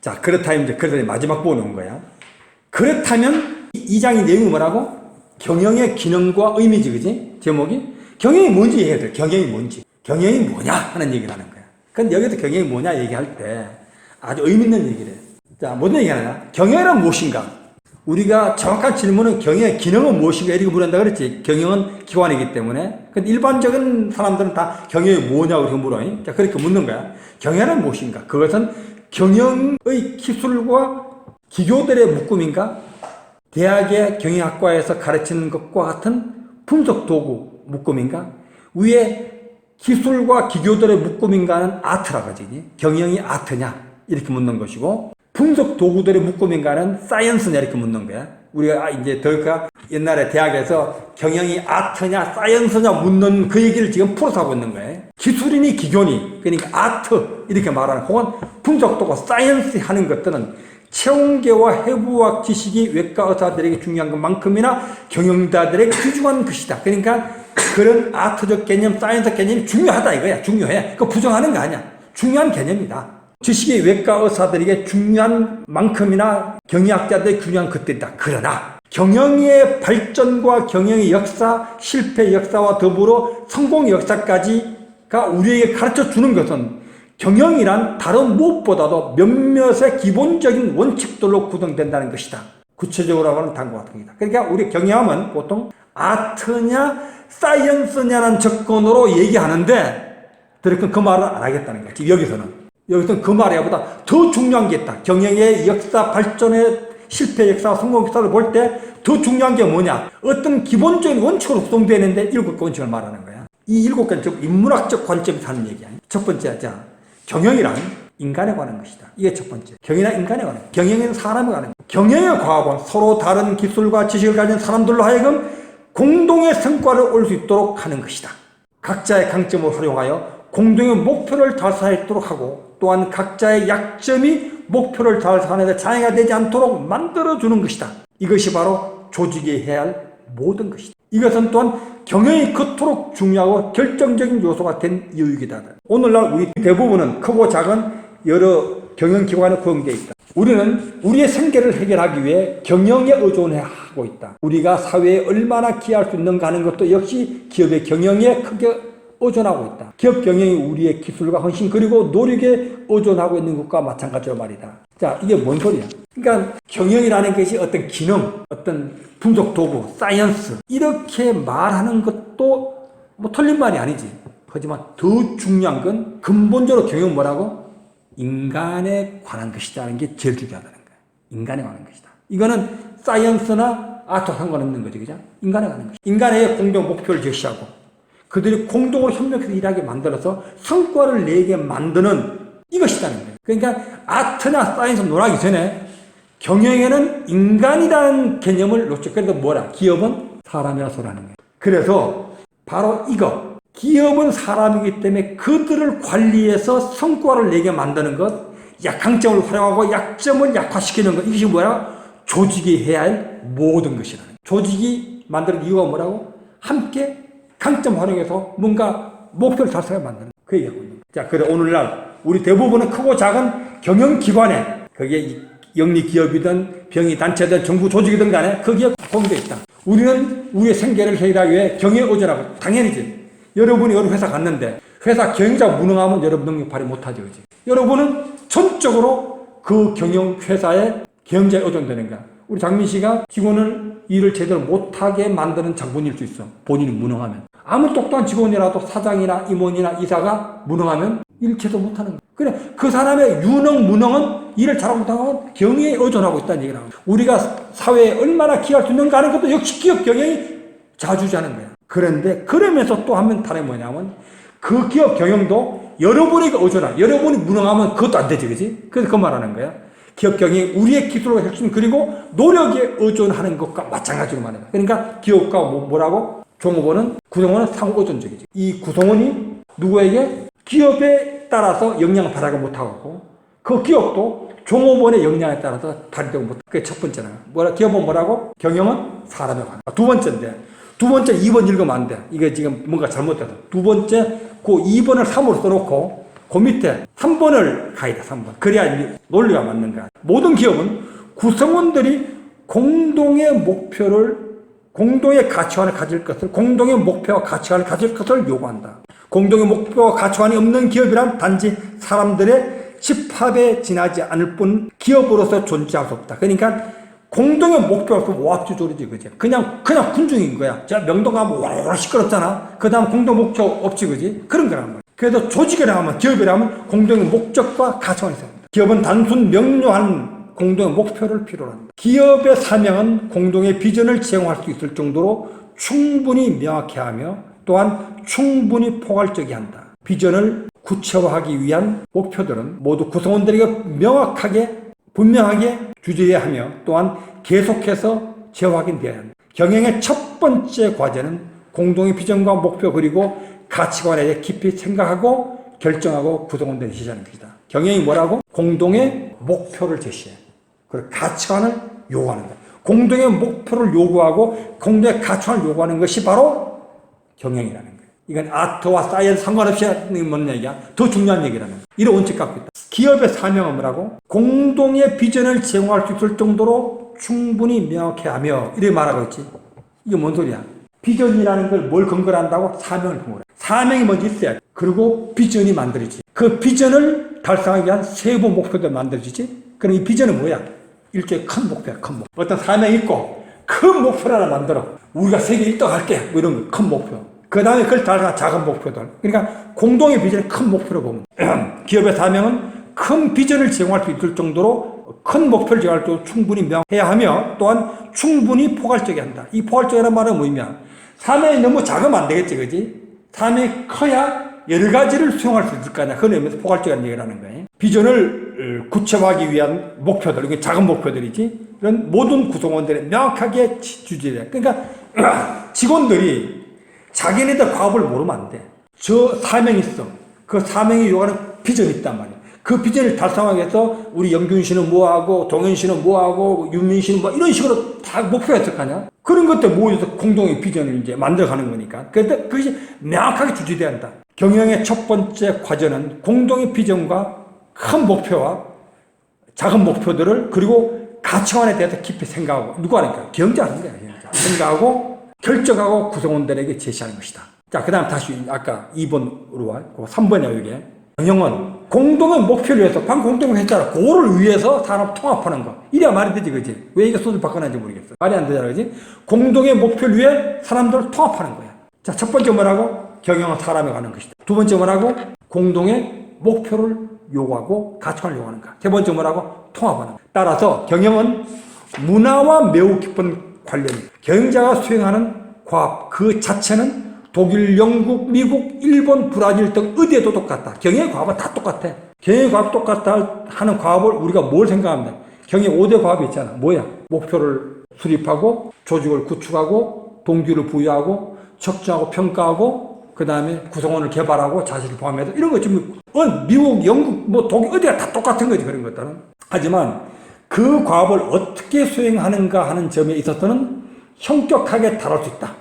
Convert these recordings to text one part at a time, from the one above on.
자, 그렇다면 이제 그러더니 마지막 부분 온 거야. 그렇다면 이- 이 장의 내용이 뭐라고? 경영의 기능과 의미지, 그지? 제목이? 경영이 뭔지 이해해야 돼. 경영이 뭔지. 경영이 뭐냐? 하는 얘기를 하는 거야. 근데 여기서 경영이 뭐냐 얘기할 때 아주 의미 있는 얘기를 해. 자, 무슨 얘기 하냐? 경영이란 무엇인가? 우리가 정확한 질문은 경영의 기능은 무엇인가 이렇게 물은다 그랬지. 경영은 기관이기 때문에. 근데 일반적인 사람들은 다 경영이 뭐냐고 이렇게 물어. 자, 그렇게 묻는 거야. 경영은 무엇인가? 그것은 경영의 기술과 기교들의 묶음인가? 대학의 경영학과에서 가르치는 것과 같은 분석 도구 묶음인가? 위에 기술과 기교들의 묶음인가는 아트라고 하지. 경영이 아트냐? 이렇게 묻는 것이고, 분석 도구들의 묶음인가는 사이언스냐? 이렇게 묻는 거야. 우리가 아, 이제 더까 옛날에 대학에서 경영이 아트냐, 사이언스냐 묻는 그 얘기를 지금 풀어서 하고 있는 거예요. 기술이니 기교니, 그러니까 아트, 이렇게 말하는, 혹은 분석 도구, 사이언스 하는 것들은 체온계와 해부학 지식이 외과 의사들에게 중요한 것만큼이나 경영자들에게 귀중한 것이다. 그러니까 그런 아트적 개념, 사이언스 개념이 중요하다 이거야. 중요해. 그 부정하는 거 아니야. 중요한 개념이다. 지식이 외과 의사들에게 중요한 만큼이나 경영학자들에게 중요한 것들이다. 그러나 경영의 발전과 경영의 역사, 실패 역사와 더불어 성공 역사까지 가 우리에게 가르쳐 주는 것은 경영이란 다른 무엇보다도 몇몇의 기본적인 원칙들로 구성된다는 것이다. 구체적으로 하면 다음과 같은 겁니다. 그러니까 우리 경영하면 보통 아트냐 사이언스냐는 접근으로 얘기하는데 들으면 그 말은 안 하겠다는 거야. 지금 여기서는. 여기서는 그 말보다 더 중요한 게 있다. 경영의 역사 발전의 실패 역사, 성공 역사를 볼 때 더 중요한 게 뭐냐? 어떤 기본적인 원칙으로 구성되는데 일곱 개 원칙을 말하는 거야. 이 일곱 개는 즉 인문학적 관점에서 하는 얘기야. 첫 번째, 자, 경영이란 인간에 관한 것이다. 이게 첫 번째. 경영이란 인간에 관한 것. 경영은 사람에 관한 것. 경영의 과학은 서로 다른 기술과 지식을 가진 사람들로 하여금 공동의 성과를 올 수 있도록 하는 것이다. 각자의 강점을 활용하여 공동의 목표를 달성하도록 하고 또한 각자의 약점이 목표를 달성하는 데 장애가 되지 않도록 만들어주는 것이다. 이것이 바로 조직이 해야 할 모든 것이다. 이것은 또한 경영이 그토록 중요하고 결정적인 요소가 된 이유이기다. 오늘날 우리 대부분은 크고 작은 여러 경영기관에 구성되어 있다. 우리는 우리의 생계를 해결하기 위해 경영에 의존하고 있다. 우리가 사회에 얼마나 기여할 수 있는가 하는 것도 역시 기업의 경영에 크게 의존하고 있다. 기업 경영이 우리의 기술과 헌신 그리고 노력에 의존하고 있는 것과 마찬가지로 말이다. 자, 이게 뭔 소리야? 그러니까 경영이라는 것이 어떤 기능, 어떤 분석 도구, 사이언스 이렇게 말하는 것도 뭐 틀린 말이 아니지. 하지만 더 중요한 건 근본적으로 경영 뭐라고? 인간에 관한 것이다는 게 제일 중요하다는 거야. 인간에 관한 것이다. 이거는 사이언스나 아트 상관없는 거지, 그죠? 인간에 관한 것. 인간의 공동 목표를 제시하고 그들이 공동으로 협력해서 일하게 만들어서 성과를 내게 만드는 이것이다는 거예요. 그러니까 아트나 사이언스 논하기 전에 경영에는 인간이라는 개념을 놓쳐. 그래서 뭐라? 기업은 사람이라 소리하는 거예요. 그래서 바로 이거. 기업은 사람이기 때문에 그들을 관리해서 성과를 내게 만드는 것, 약강점을 활용하고 약점을 약화시키는 것, 이것이 뭐야? 조직이 해야 할 모든 것이라는 거예요. 조직이 만드는 이유가 뭐라고? 함께 강점 활용해서 뭔가 목표를 달성해 만드는 그 얘기하고 있는. 자, 그래 오늘날 우리 대부분은 크고 작은 경영기관에 그게 영리 기업이든 병의 단체든 정부 조직이든 간에 거기에 공되어 있다. 우리는 우리의 생계를 해결하기 위해 경영에 의존하고 당연히지. 여러분이 여러 회사 갔는데 회사 경영자 무능하면 여러분 능력 발휘 못하죠. 그지? 여러분은 전적으로 그 경영 회사의 경영자에 의존되는 거야. 우리 장민 씨가 직원을 일을 제대로 못하게 만드는 장본일 수 있어. 본인이 무능하면. 아무리 똑똑한 직원이라도 사장이나 임원이나 이사가 무능하면 일 제대로 못하는 거야. 그래, 그 사람의 유능, 무능은 일을 잘하고 못하면 경영에 의존하고 있다는 얘기라고. 우리가 사회에 얼마나 기여할 수 있는가 하는 것도 역시 기업 경영이 자주자는 거야. 그런데 그러면서 또한번 다른 뭐냐면 그 기업 경영도 여러분에게 의존하. 여러분이 무능하면 그것도 안 되지, 그지? 그래서 그 말하는 거야. 기업 경영이 우리의 기술과 혁신 그리고 노력에 의존하는 것과 마찬가지로 말해요. 그러니까 기업과 뭐, 뭐라고? 종업원은 구성원은 상호 의존적이지. 이 구성원이 누구에게 기업에 따라서 영향을 발휘하지 못하고 그 기업도 종업원의 역량에 따라서 발휘되고 못. 그게 첫 번째는 뭐라 기업은 뭐라고? 경영은 사람에 관한. 두 번째인데 두 번째 2번 읽으면 안 돼. 이게 지금 뭔가 잘못돼서 두 번째 그 2번을 3으로 써놓고 그 밑에 3번을 가야 돼, 3번. 그래야 이 논리가 맞는 거야. 모든 기업은 구성원들이 공동의 목표를 공동의 가치관을 가질 것을 공동의 목표와 가치관을 가질 것을 요구한다. 공동의 목표와 가치관이 없는 기업이란 단지 사람들의 집합에 지나지 않을 뿐 기업으로서 존재할 수 없다. 그러니까 공동의 없으면 오합지졸이지, 그지? 그냥, 그냥 군중인 거야. 자, 명동 가면 와라 시끄럽잖아. 그 다음 공동 목표 없지, 그지? 그런 거란 말이야. 그래서 조직이라면, 기업이라면 공동의 목적과 가치관이 있어야 한다. 기업은 단순 명료한 공동의 목표를 필요로 한다. 기업의 사명은 공동의 비전을 제공할 수 있을 정도로 충분히 명확히 하며 또한 충분히 포괄적이 한다. 비전을 구체화하기 위한 목표들은 모두 구성원들에게 명확하게 분명하게 주제해야 하며 또한 계속해서 재확인되어야 한다. 경영의 첫 번째 과제는 공동의 비전과 목표 그리고 가치관에 대해 깊이 생각하고 결정하고 제시하는 것이다. 경영이 뭐라고? 공동의 목표를 제시해. 그리고 가치관을 요구하는 거야. 공동의 목표를 요구하고 공동의 가치관을 요구하는 것이 바로 경영이라는 거예요. 이건 아트와 사이언스 상관없이 하는 뭔 얘기야? 더 중요한 얘기라는 거야. 이런 원칙 갖고 있다. 기업의 사명은 뭐라고? 공동의 비전을 제공할 수 있을 정도로 충분히 명확히 하며 이렇게 말하고 있지. 이게 뭔 소리야? 비전이라는 걸 뭘 근거로 한다고? 사명을 근거로 해. 사명이 먼저 있어야 돼. 그리고 비전이 만들어지지. 그 비전을 달성하기 위한 세부 목표도 만들어지지. 그럼 이 비전은 뭐야? 일종의 큰 목표야, 큰 목표. 어떤 사명이 있고, 큰 목표를 하나 만들어. 우리가 세계 1등 할게. 뭐 이런 거, 큰 목표. 그 다음에 그걸 달성한 작은 목표들. 그러니까 공동의 비전을 큰 목표로 보면. 기업의 사명은 큰 비전을 제공할 수 있을 정도로 큰 목표를 제공할 수 충분히 명해야 하며 또한 충분히 포괄적이 한다. 이 포괄적이라는 말은 뭐냐? 사명이 너무 작으면 안 되겠지, 그지? 사명이 커야 여러 가지를 수용할 수 있을 거 아니야. 그런 의미에서 포괄적인 얘기를 하는 거예요. 비전을 어, 구체화하기 위한 목표들, 이게 작은 목표들이지. 이런 모든 구성원들이 명확하게 주제돼. 그러니까 직원들이 자기네들 과업을 모르면 안 돼. 저 사명이 있어. 그 사명이 요구하는 비전이 있단 말이야. 그 비전을 달성하기 위해서 우리 영균 씨는 뭐하고 동현 씨는 뭐하고 윤민 씨는 뭐 이런 식으로 다 목표가 있을 거 아니야? 그런 것들 모여서 공동의 비전을 이제 만들어가는 거니까. 그런데 그것이 명확하게 주제돼야 한다. 경영의 첫 번째 과제는 공동의 비전과 큰 목표와 작은 목표들을 그리고 가치관에 대해서 깊이 생각하고 누가 하니까 경제 하는 거야. 경제. 생각하고 결정하고 구성원들에게 제시하는 것이다. 자, 그 다음 다시 아까 2번으로 와. 3번이야, 이게. 경영은 공동의 목표를 위해서, 방금 공동을 했잖아. 그거를 위해서 사람 통합하는 거. 이래야 말이 되지, 그지? 왜 이게 소설 바꿔놨는지 모르겠어. 말이 안 되잖아, 그지? 공동의 목표를 위해 사람들을 통합하는 거야. 자, 첫 번째 뭐라고? 경영은 사람에 관한 것이다. 두 번째 뭐라고? 공동의 목표를 요구하고 가치관을 요구하는 거. 세 번째 뭐라고? 통합하는 거. 따라서 경영은 문화와 매우 깊은 관련이 경영자가 수행하는 과학 그 자체는 독일, 영국, 미국, 일본, 브라질 등 어디에도 똑같다. 경영의 과업은 다 똑같아. 경영의 과업 똑같다 하는 과업을 우리가 뭘 생각합니까? 경영 5대 과업이 있잖아. 뭐야? 목표를 수립하고 조직을 구축하고 동기를 부여하고 측정하고 평가하고 그 다음에 구성원을 개발하고 자질을 포함해서 이런 거 지금 어, 미국, 영국, 뭐 독일 어디가 다 똑같은 거지 그런 것들은. 하지만 그 과업을 어떻게 수행하는가 하는 점에 있어서는 현격하게 다룰 수 있다.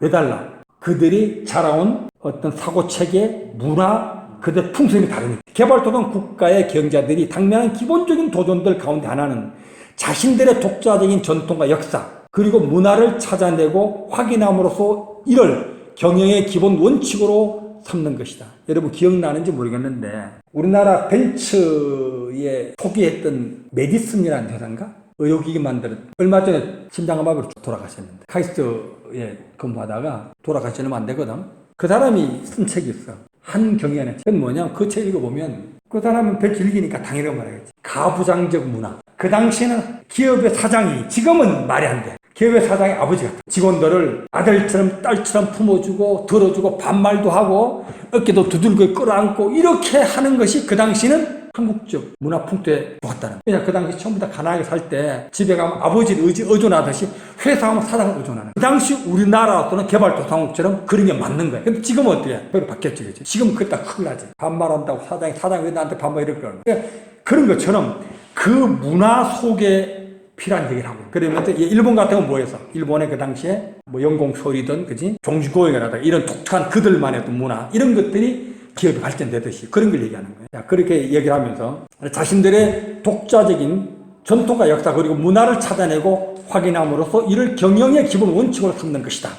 왜 달라? 그들이 자라온 어떤 사고 체계, 문화, 그들 풍습이 다르니까. 개발도상 국가의 경자들이 당면한 기본적인 도전들 가운데 하나는 자신들의 독자적인 전통과 역사, 그리고 문화를 찾아내고 확인함으로써 이를 경영의 기본 원칙으로 삼는 것이다. 여러분 기억나는지 모르겠는데 우리나라 벤츠에 소개했던 메디슨이라는 회사인가? 의료기기 만드는 얼마 전에 심장암으로 돌아가셨는데 카이스트에 근무하다가 돌아가시 얼마 안 되거든. 그 사람이 쓴 책이 있어. 한경연의 책. 그건 뭐냐? 그책 읽어보면 그 사람은 벤츠 일기니까 당연히 말하겠지. 가부장적 문화. 그 당시에는 기업의 사장이 지금은 말이 안 돼. 기업의 사장의 아버지 같아. 직원들을 아들처럼 딸처럼 품어주고 들어주고 반말도 하고 어깨도 두들겨 끌어안고 이렇게 하는 것이 그 당시는 한국적 문화 풍토에 좋았다는. 왜냐 그 당시 처음부터 가난하게 살 때 집에 가면 아버지를 의지 의존하듯이 회사 가면 사장을 의존하는. 그 당시 우리나라로서는 개발도상국처럼 그런 게 맞는 거야. 근데 어떻게 해? 별로 바뀌었지, 그지? 지금 그게 딱 큰일 나지. 반말한다고 사장이 사장이 왜 나한테 반말 이럴 거야. 그러니까 그런 것처럼 그 문화 속에 필요한 얘기를 하고. 그러면서 일본 같은 건 뭐였어? 일본의 그 당시에 뭐 영공 소리든, 그지? 종주고행이라든가 이런 독특한 그들만의 어떤 문화, 이런 것들이 기업이 발전되듯이 그런 걸 얘기하는 거예요. 자, 그렇게 얘기를 하면서 자신들의 독자적인 전통과 역사 그리고 문화를 찾아내고 확인함으로써 이를 경영의 기본 원칙으로 삼는 것이다.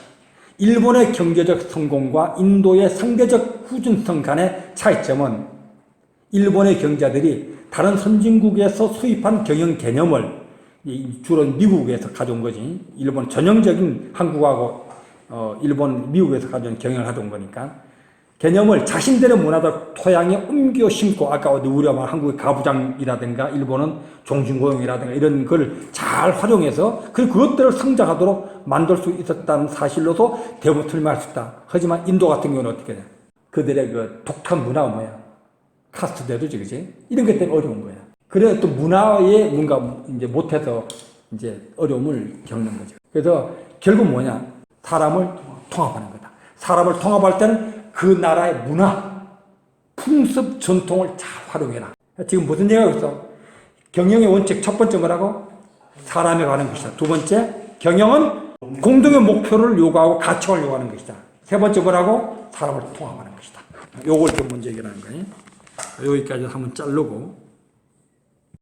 일본의 경제적 성공과 인도의 상대적 후준성 간의 차이점은 일본의 경자들이 다른 선진국에서 수입한 경영 개념을 이 주로 미국에서 가져온 거지. 일본 전형적인 한국하고 어, 일본 미국에서 가져온 경영을 가져온 거니까 개념을 자신들의 문화적 토양에 옮겨 심고 아까 어디 우리가 말 한국의 가부장이라든가 일본은 종신고용이라든가 이런 걸 잘 활용해서 그 그것들을 성장하도록 만들 수 있었다는 사실로도 대부분 틀림할 수 있다. 하지만 인도 같은 경우는 어떻게 돼? 그들의 그 독특한 문화가 뭐야? 카스트대도지, 그지? 이런 것 때문에 어려운 거야. 그래 또 문화에 뭔가 이제 못해서 이제 어려움을 겪는 거죠. 그래서 결국 뭐냐? 사람을 통합하는 거다. 사람을 통합할 때는 그 나라의 문화, 풍습, 전통을 잘 활용해라. 지금 무슨 얘기하고 있어? 경영의 원칙 첫 번째 뭐라고? 사람에 관한 것이다. 두 번째, 경영은 공동의 목표를 요구하고 가치를 요구하는 것이다. 세 번째 뭐라고? 사람을 통합하는 것이다. 요걸 좀 먼저 얘기하는 거예요. 여기까지 한번 자르고